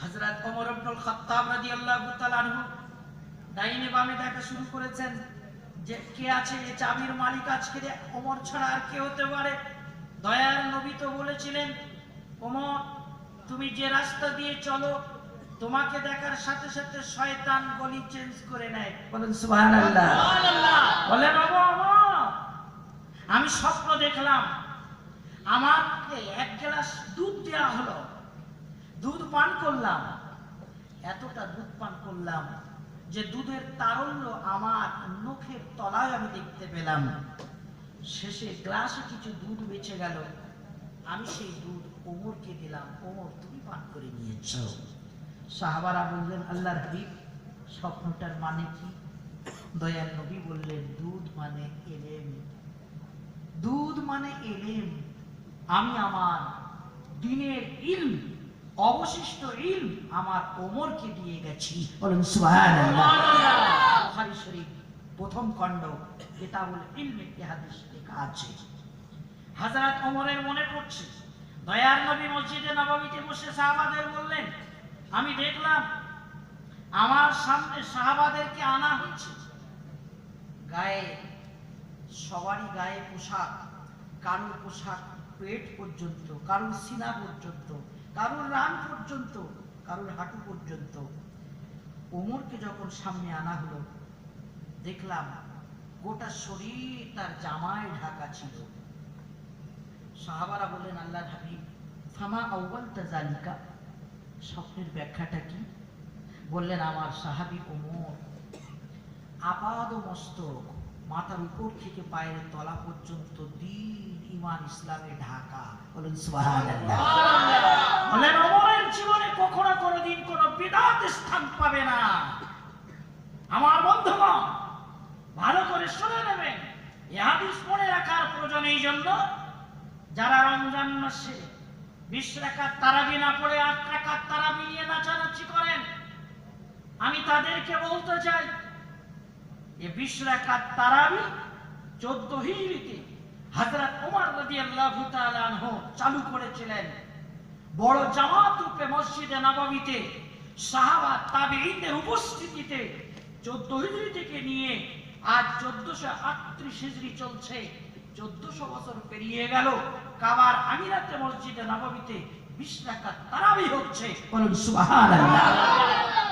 হযরত ওমর ইবনুল খাত্তাব রাদিয়াল্লাহু তাআলা আনহু ডাইনে বামে দেখা শুরু করেছেন যে কে আছে এই চাবির মালিক আজকে ওমর ছাড়া আর কে হতে পারে? দয়ার নবী তো বলেছিলেন ওমর তুমি যে রাস্তা দিয়ে চলো তোমাকে দেখার সাথে সাথে শয়তান গলি চেঞ্জ করে নেয়। বলেন সুবহানাল্লাহ। বলেন আমি স্বপ্ন দেখলাম আমাকে এক গ্লাস দুধ দেওয়া হলো। দুধ পান করলাম, এতটা দুধ পান করলাম যে দুধের তারল্য আমার নখের তলায় আমি দেখতে পেলাম। শেষে গ্লাসে কিছু দুধ বেঁচে গেল। আমি সেই দুধ ওমরকে দিলাম। ওমর, তুমি পান করে নিয়েছ। সাহাবারা বললেন, আল্লাহর হাবিব, স্বপ্নটার মানে কি? দয়াল নবী বললেন, দুধ মানে এলেম। দুধ মানে এলেম। আমি আমার দিনের ইলম অবশিষ্ট ইলম আমার ওমরকে দিয়ে গেছি। বলুন বুখারী শরীফ প্রথম খণ্ড কিতাবুল ইলম একটি হাদিস লেখা আছে। হযরত ওমরের মনে পড়ছে দয়ার নবী মসজিদে নববীতে বসে সাহাবাদের বললেন আমি দেখলাম আমার সামনে সাহাবাদেরকে আনা হচ্ছে গায়ে সবারই গায়ে পোশাক কারুর পোশাক পেট পর্যন্ত কারুর সিনা পর্যন্ত কারোর রান পর্যন্ত, কারোর হাঁটু পর্যন্ত। ওমরকে যখন সামনে আনা হলো, দেখলাম গোটা শরীর তার জামায় ঢাকা ছিল। সাহাবারা বললেন আল্লাহ হাবিব, ফামা আউ্বাল তাজালিকা স্বপ্নের ব্যাখ্যাটা কি? বললেন, আমার সাহাবি ওমর আপাদ মস্তক, মাথার উপর থেকে পায়ের তলা পর্যন্ত দিন ইমান ইসলামে ঢাকা। বলেন সুবহানাল্লাহ। বলেন ওমরের জীবনে কখনো কোনোদিন কোনো বিদাত স্থান পাবে না। আমার বন্ধুগণ, ভালো করে শুনে নেবেন এই হাদিস মনে রাখার প্রয়োজন এই জন্য, যারা রমজান মাসে বিশ রাকাত তারাবি না পড়ে, আট রাকাত তারাবি নিয়ে নাচানাচি করেন, আমি তাদেরকে বলতে চাই যে বিশ রাকাত তারাবি চোদ্দ হিজরিতে হযরত ওমর রাদিয়াল্লাহু তাআলা আনহু চালু করেছিলেন। বড় জামাত রূপে মসজিদে নববীতে সাহাবা তাবেঈনদের উপস্থিতিতে চোদ্দ হিজরি থেকে নিয়ে আজ চোদ্দশো আটত্রিশ হিজরি চলছে। চোদ্দশো বছর পেরিয়ে গেল। কাবার আমিরাতে মসজিদে নববীতে বিশ রাকাত তারাবি হচ্ছে।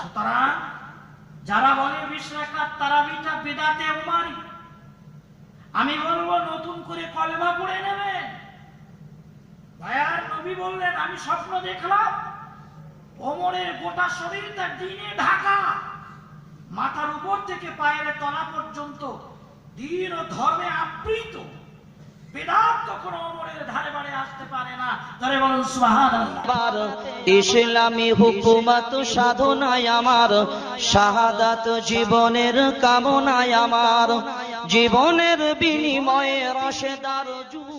সুতরাং যারা বলে বিশ রাকাত তারাবিটা বেদাতে উমারি, আমি বলব নতুন করে কলেমা পড়ে নেবেন। নবী বললেন, আমি স্বপ্ন দেখলাম ওমরের গোটা শরীর তার দিনে ঢাকা। মাথার উপর থেকে পায়ের তলা পর্যন্ত দিন ও ধর্মে আবৃত। ইসলামী হুকুমত সাধনায় আমার, শাহাদাত জীবনের কামনায় আমার। জীবনের বিনিময়ে রসেদার যুগ